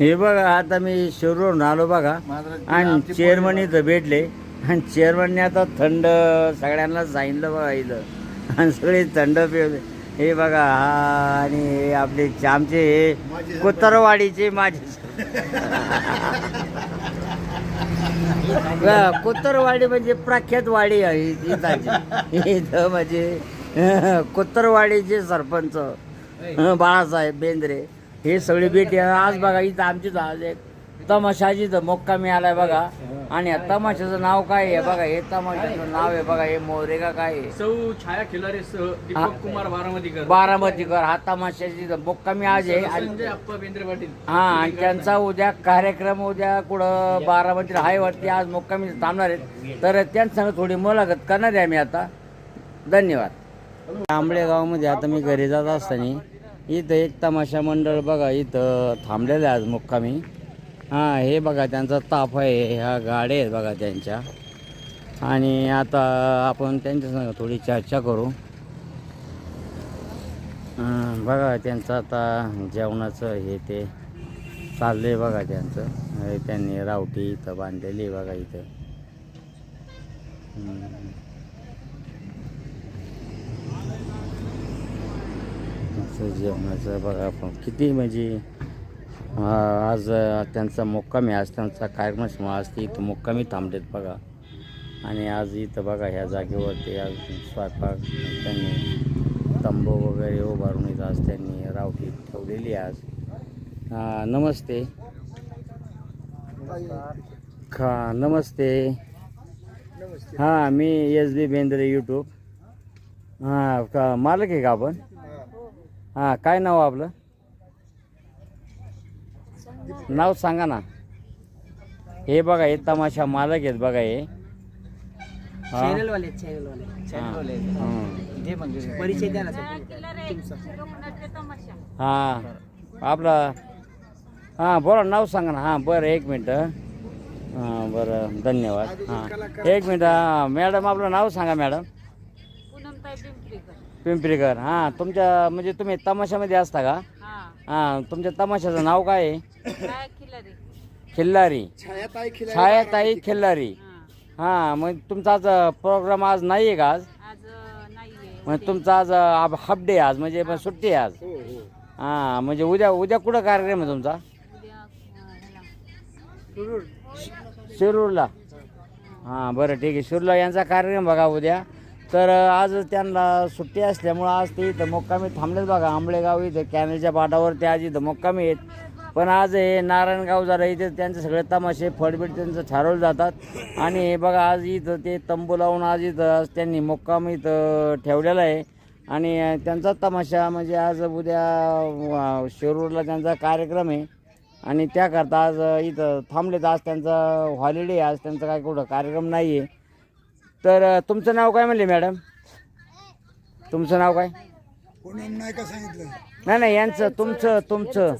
हे बघा आता मी शिरूरून आलो बघा. आणि चेअरमन इथं भेटले. आणि चेअरमनने आता थंड सगळ्यांना सांगितलं बघा इथं. आणि सगळे थंड पिवले हे बघा हा आणि आपले आमचे हे कुत्तरवाडीचे माझे. कुत्तरवाडी म्हणजे प्रख्यात वाडी आहे इथाची. इथं म्हणजे कुत्तरवाडीचे सरपंच बाळासाहेब बेंद्रे. हे सगळे भेटी आज बघा इथं आमचीच आज एक तमाशाची तर मोक्का मिळालाय बघा. आणि या तमाशाचं नाव काय आहे? बघा हे तमाशाचं नाव आहे बघा. हे मोरेगा काय आहे? सौ छाया खिलारे सह हा. दीपक कुमार बारामतीकर. बारामतीकर. हा तमाशाची तर मोक्कामी आज आहे. आणि संजय अप्पा बेंद्रे पाटील. हा आणि त्यांचा उद्या कार्यक्रम उद्या कुठं बारामतीला हाय वाटते. आज मुक्कामी थांबणार आहेत. तर त्यांच्यासंग थोडी मुलाखत करणार आहे आम्ही आता. धन्यवाद. आंबळे गावामध्ये आता मी घरी जात असताना इथं एक तमाशा मंडळ बघा इथं थांबलेलं आहे आज मुक्कामी. हां हे बघा त्यांचा ताफ आहे ह्या गाड्या आहेत बघा त्यांच्या. आणि आता आपण त्यांच्यासंग थोडी चर्चा करू. बघा त्यांचं आता जेवणाचं हे ते चाललं आहे बघा त्यांचं. त्यांनी रावटी इथं बांधलेली आहे बघा इथं. असं जेवणाचं बघा आपण. किती म्हणजे आज त्यांचा मुक्कामी आज त्यांचा कार्यक्रम आज ते इथं मुक्कामी थांबलेत बघा. आणि आज इथं बघा ह्या जागेवरती आज स्वयंपाक त्यांनी तंबू वगैरे उभारून इथं आज त्यांनी रावटी ठेवलेली आहे आज. नमस्ते. खा नमस्ते. हां मी एस बी बेंद्रे यूट्यूब हां का मालक आहे का आपण? हो. हां काय नाव आपलं? नाव सांगा ना. हे बघा हे तमाशा मालक आहेत बघा हे. हा. चॅनल वाले चॅनल वाले चॅनल वाले हं. दे मग परिचय द्या ना सर तुमचा हां. आपलं हां बोला नाव सांगा ना. हां बरं एक मिनटं. हां बरं धन्यवाद. हां. एक मिनटं हां मॅडम आपलं नाव सांगा मॅडम. पिंपरीकर हां तुमच्या म्हणजे तुम्ही तमाशामध्ये असता का? हा. हां तुमच्या तमाशाचं नाव काय आहे? काय खिलारी खिल्लारी. छायाताई छायाताई खिल्लारी. हा. हां मग तुमचा आज प्रोग्राम आज नाही आहे का आज? आज अं, नाहीये. मग तुमचा आज हाफ डे आज म्हणजे पण सुट्टी आहे आज. हो हो. हां म्हणजे उद्या उद्या कुठं कार्यक्रम आहे तुमचा? उद्या अं, ह्याला. शिरूरला. हां बरं ठीक आहे. शिरूरला यांचा कार्यक्रम बघा उद्या. तर आज त्यांना सुट्टी असल्यामुळं आज ते इथं मुक्कामी थांबलेत बघा. आंबळेगाव इथं कॅनलच्या पाटावरती आज इथं मुक्कामी आहेत. पण आज हे नारायणगाव झालं इथे त्यांचे सगळे तमाशे फडबीड त्यांचं ठरवलं जातात. आणि हे बघा आज इथं ते तंबू लावून आज इथं आज त्यांनी मुक्काम इथं ठेवलेला आहे. आणि त्यांचा तमाशा म्हणजे आज उद्या शिरूरला त्यांचा कार्यक्रम आहे. आणि त्याकरता आज इथं थांबलेत. आज त्यांचा हॉलिडे आज त्यांचा काय कुठं कार्यक्रम नाही आहे तर तुमचं नाव काय म्हणले मॅडम? तुमचं नाव काय? नाही का सांगितलं? नाही नाही यांचं तुमचं तुमचं.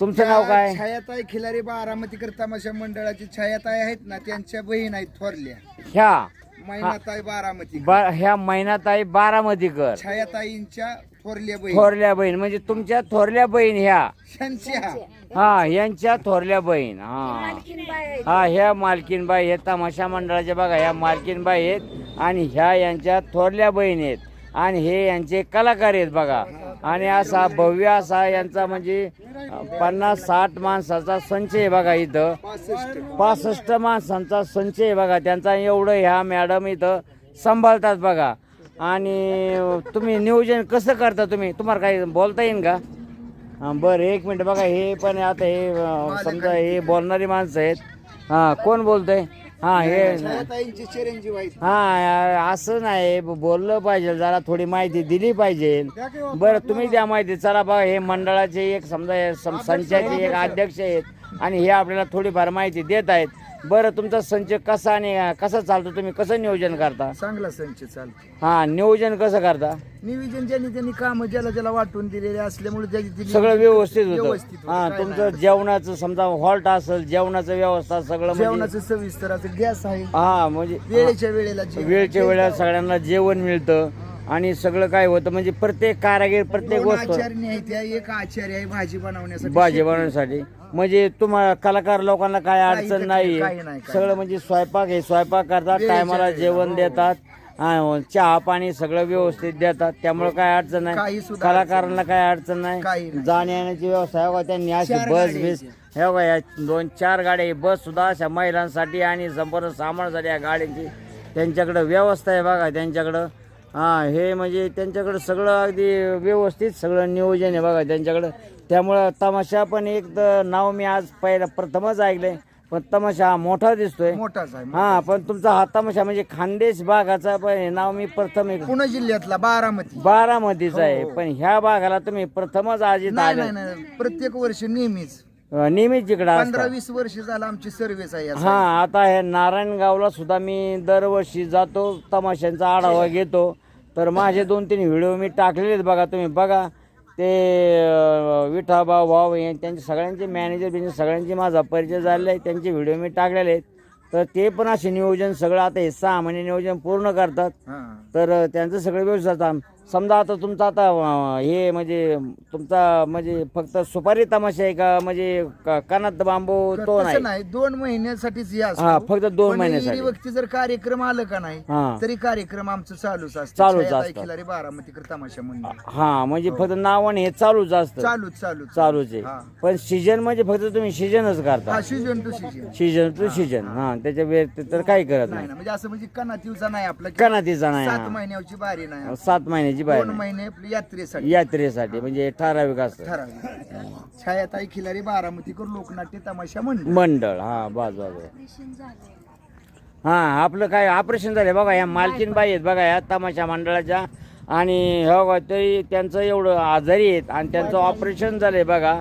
तुमचं नाव काय? छायाताई खिलारी बारामतीकर तमाशा मंडळाची छायाताई आहेत ना त्यांच्या बहीण आहेत थोरल्या. ह्या. मैनाताई बारामती बा ह्या महिनाताई बारामतीकर छायाताईंच्या थोरल्या बहीण. थोरल्या बहीण म्हणजे तुमच्या थोरल्या बहीण ह्या. हा यांच्या थोरल्या बहीण हा. हा ह्या मालकीनबाई हे तमाशा मंडळाच्या बघा ह्या मालकीनबाई आहेत आणि ह्या यांच्या थोरल्या बहीण आहेत. आणि हे यांचे कलाकार आहेत बघा. आणि असा भव्य असा यांचा म्हणजे पन्नास साठ माणसाचा संच आहे बघा इथं. पासष्ट माणसांचा संच आहे बघा. त्यांचा एवढं ह्या मॅडम इथं सांभाळतात बघा. आणि तुम्ही नियोजन कसं करता तुम्ही? तुम्हाला काही बोलता येईन का? हां बरं एक मिनटं बघा हे पण आता हे अं, समजा हे बोलणारी माणसं आहेत. हां कोण बोलतंय? हां हे छायाताईंचे चिरंजीव आहेत. हां असं नाही ब- बोललं पाहिजे जरा थोडी माहिती दिली पाहिजे. बरं तुम्ही द्या माहिती चला बघा हे मंडळाचे एक समजा हे सं- संचाचे एक अध्यक्ष आहेत आणि हे आपल्याला थोडीफार माहिती देत आहेत. बरं तुमचा संच कसा आणि कसा चालतो? तुम्ही कसं नियोजन करता? चांगला संच चालतो. हां नियोजन कसं करता? नियोजन ज्यांनी त्यांनी काम ज्याला ज्याला वाटून दिलेले असल्यामुळे ती सगळं व्यवस्थित होतं. व्यवस्थित होतं, हां काय तुमचं जेवणाचं समजा हॉल्ट असेल जेवणाचं व्यवस्था सगळं म्हणजे जेवणाचं सविस्तर असं गॅस आहे. हां म्हणजे वेळेच्या वेळेला जेवण. वेळच्या वेळेला सगळ्यांना जेवण मिळतं आणि सगळं काय होतं? म्हणजे प्रत्येक कारागीर प्रत्येक दोन गोष्ट आचार्य आहेत त्या. एक आचार्य आहे भाजी बनवण्यासाठी. भाजी बनवण्यासाठी. म्हणजे तुम्हाला कलाकार लोकांना काय अडचण नाही काही नाही, काही सगळं म्हणजे स्वयंपाक हे स्वयंपाक करतात वेळेच्या टायमाला वेळेला, जेवण हो. देतात. हा, चहा पाणी सगळं व्यवस्थित देतात. त्यामुळे काय अडचण नाही. काही सुद्धा कलाकारांना काय अडचण काही नाही. नाही. जाण्या येण्याची व्यवस्था आहे बघा त्यांनी अशी चार बस गाड्या बीस. हे बघा या दोन चार गाड्या आहे. बस सुद्धा अशा महिलांसाठी आणि संपूर्ण सामानासाठी या गाड्यांची त्यांच्याकडं व्यवस्था आहे बघा त्यांच्याकडं. हा हे म्हणजे त्यांच्याकडं सगळं अगदी व्यवस्थित सगळं नियोजन आहे बघा त्यांच्याकडं. त्यामुळं तमाशा पण एक तर नाव मी आज पहिला प्रथमच ऐकलंय. पण तमाशा हा मोठा दिसतोय. मोठाच आहे हा पण तुमचा हा तमाशा म्हणजे खानदेश भागाचा पण हे नाव मी प्रथम एक पुणे जिल्ह्यातला बारामती. बारामतीचा आहे पण ह्या भागाला तुम्ही प्रथमच आज इथं नाही आले नाही नाही प्रत्येक वर्षी नेहमीच. नेहमीच जिकडं पंधरा असता वीस वर्ष झालं आमची सर्व्हिस आहे हा आता हे नारायणगावला सुद्धा मी दरवर्षी जातो तमाशांचा आढावा घेतो. तर माझे दोन तीन व्हिडिओ मी टाकलेले आहेत बघा तुम्ही बघा. ते विठाबा भाऊ हे त्यांचे सगळ्यांचे मॅनेजर बिनेजर सगळ्यांचे माझा परिचय झालेला आहे त्यांचे व्हिडिओ मी टाकलेले आहेत तर ते पण असे नियोजन सगळं आता हे सहा महिने नियोजन पूर्ण करतात. तर त्यांचं सगळं व्यवस्थित. समजा आता तुमचा आता हे म्हणजे तुमचा म्हणजे फक्त सुपारी तमाशा आहे का? म्हणजे क- कानात बांबू तो तसं नाही. नाही. दोन महिन्यासाठीच या असतो. हा फक्त दोन पण महिन्यासाठी. वक्ती जर कार्यक्रम आलं का नाही हा. तरी कार्यक्रम आमचं चालूच असतं. चालूच असतं. बारामतीकर तमाशा मंडळ हा म्हणजे फक्त नावाने हे चालूच असतं. चालूच चालूच. चालूच आहे. हा. पण सीजन म्हणजे फक्त तुम्ही सीजनच करता. हा season two season season two season हा. त्याच्या व्यतिरिक्त तर काही करत नाही नाही. ना म्हणजे असं म्हणजे कनातीवचा नाही आपला. कनातीचा नाही सात हा. महिन्याची बारी नाही. सात महिन्याची बाहेर दोन महिने आपली यात्रेसाठी. यात्रेसाठी म्हणजे ठराविक असतं ठराविक. छायाताई खिलारी बारामतीकर लोकनाट्य तमाशा मंडळ. मंडळ हा बाज बाज हा आपलं काय ऑपरेशन झालं बघा ह्या मालकीन बाई आहेत बघा या तमाशा मंडळाच्या. आणि हो बघा तरी त्यांचं एवढं आजारी आहेत आणि त्यांचं ऑपरेशन झालंय बघा.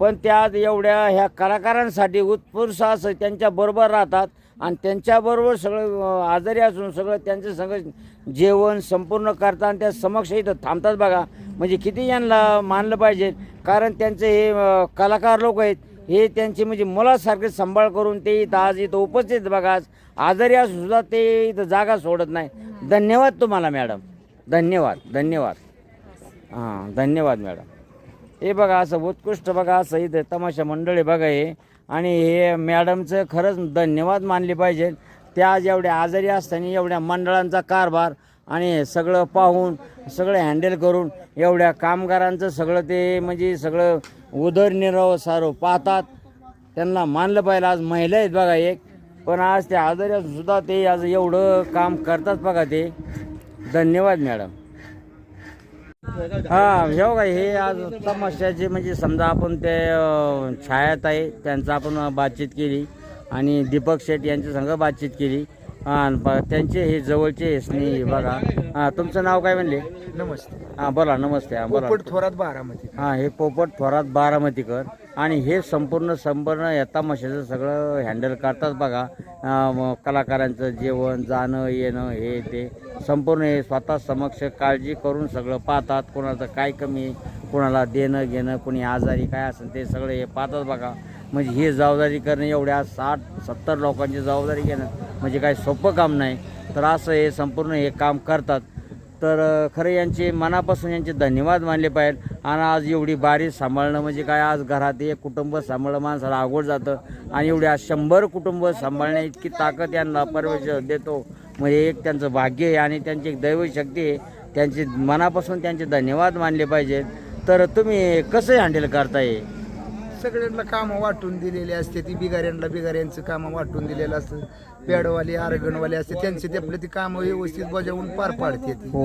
पण त्यात एवढ्या ह्या कलाकारांसाठी उत्स्फूर्त असं त्यांच्या बरोबर राहतात. आणि त्यांच्याबरोबर सगळं आजारी असून सगळं त्यांचं सगळं जेवण संपूर्ण करतात आणि त्या समक्ष इथं थांबतात बघा. म्हणजे किती यांना मानलं पाहिजे. कारण त्यांचे हे कलाकार लोक आहेत. हे त्यांचे म्हणजे मुलासारखे सांभाळ करून ते इथं आज इथं उपस्थित बघा. आज आजारी असून सुद्धा ते इथं जागा सोडत नाही. धन्यवाद तुम्हाला मॅडम. धन्यवाद धन्यवाद. हां धन्यवाद मॅडम. हे बघा असं उत्कृष्ट बघा असं इथं तमाशा मंडळी बघा हे. आणि हे मॅडमचं खरंच धन्यवाद मानले पाहिजे. त्या आज एवढ्या आजारी असताना एवढ्या मंडळांचा कारभार आणि सगळं पाहून सगळं हँडल करून एवढ्या कामगारांचं सगळं ते म्हणजे सगळं उदरनिर्वाह सारो पाहतात. त्यांना मानलं पाहिजे. आज महिला आहेत बघा एक. पण आज ते आजारी सुद्धा ते आज एवढं काम करतात बघा ते. धन्यवाद मॅडम. हा हे बघा हे आज तमाशाचे म्हणजे समजा आपण ते छायात आहे त्यांचं आपण बातचीत केली आणि दीपक शेठ यांच्या संग बातचीत केली. त्यांचे हे जवळचे स्नेही बघा. हा तुमचं नाव काय म्हणले? नमस्ते. हा बोला नमस्ते. हा बोला. पोपट थोरात बारामती. हा हे पोपट थोरात बारामतीकर. आणि हे संपूर्ण संपूर्ण या तमाशाचं सगळं हँडल करतात बघा. कलाकारांचं जेवण जाणं येणं हे ते. संपूर्ण हे स्वतः समक्ष काळजी करून सगळं पाहतात. कोणाचं काय कमी कोणाला देणं घेणं कोणी आजारी काय असेल ते सगळं हे पाहतात बघा. म्हणजे ही जबाबदारी करणं एवढ्या साठ सत्तर लोकांची जबाबदारी घेणं म्हणजे काय सोपं काम नाही. तर असं हे संपूर्ण हे काम करतात. तर खरं यांचे मनापासून यांचे धन्यवाद मानले पाहिजे. आणि आज एवढी बारीक सांभाळणं म्हणजे काय? आज घरात एक कुटुंब सांभाळणं माणसाला अवघड जातं. आणि एवढ्या शंभर कुटुंब सांभाळण्या इतकी ताकद यांना परमेश्वर देतो. म्हणजे एक त्यांचं भाग्य आहे आणि त्यांची एक दैवशक्ती आहे. त्यांचे मनापासून त्यांचे धन्यवाद मानले पाहिजेत. तर तुम्ही कसं हँडल करताय? सगळ्यांना कामं वाटून दिलेली असते. ती बिगाऱ्यांना बिगाऱ्यांचं कामं वाटून दिलेलं असतं. पॅडवाले आरगणवाले असते त्यांचे ते आपले ती कामं व्यवस्थित बजावून पार पाडते हो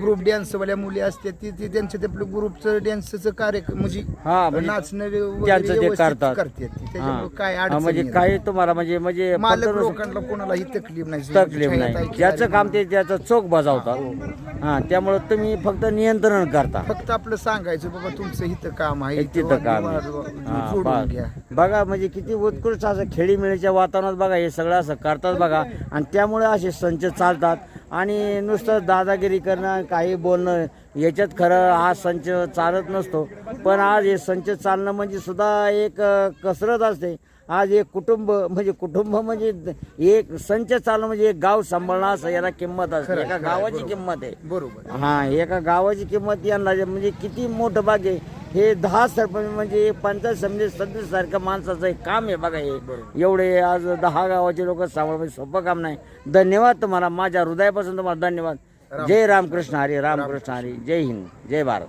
ग्रुप डान्सवाल्या मुली असते ती ती त्यांचे ते आपलं ग्रुपचं डान्सचं कार्यक्रम म्हणजे हा, म्हणजे नाचणं वगैरे त्यांचं ते व्यवस्थित करतात. करते ती. हा. त्याच्यामुळे काय हा, अडचण म्हणजे काही तुम्हाला म्हणजे म्हणजे मालक लोकांना कोणालाही तकलीफ नाही तकलीफ नाही ज्याचं काम ते त्याचं चोख बजावतात हा त्यामुळे तुम्ही फक्त नियंत्रण करता फक्त आपलं सांगायचं बाबा तुमचं इथं काम आहे एक तिथं काम आहे. हा, जोडून बस. घ्या बघा म्हणजे किती उत्कृष्ट असं खेळीमेळीच्या वातावरणात बघा हे सगळं असं करतात बघा. आणि त्यामुळे असे संच चालतात. आणि नुसतं दादागिरी करणं काही बोलणं याच्यात खरं हा संच चालत नसतो. पण आज हे संच चालणं म्हणजे सुद्धा एक कसरत असते. आज एक कुटुंब म्हणजे कुटुंब म्हणजे एक संच चालणं म्हणजे एक गाव सांभाळणं असं याला किंमत असते. एका गावाची किंमत आहे. बरोबर. हा एका गावाची किंमत यांना म्हणजे किती मोठं भाग्य आहे. हे दहा सरपंच म्हणजे पंचायत समिती सदस्य सारख्या माणसाचं एक काम आहे बघा हे. एवढे आज दहा गावाचे लोक सांभाळ म्हणजे सोपं काम नाही. धन्यवाद तुम्हाला. माझ्या हृदयापासून तुम्हाला धन्यवाद. जय रामकृष्ण हरी रामकृष्ण हरी. जय हिंद. जय भारत.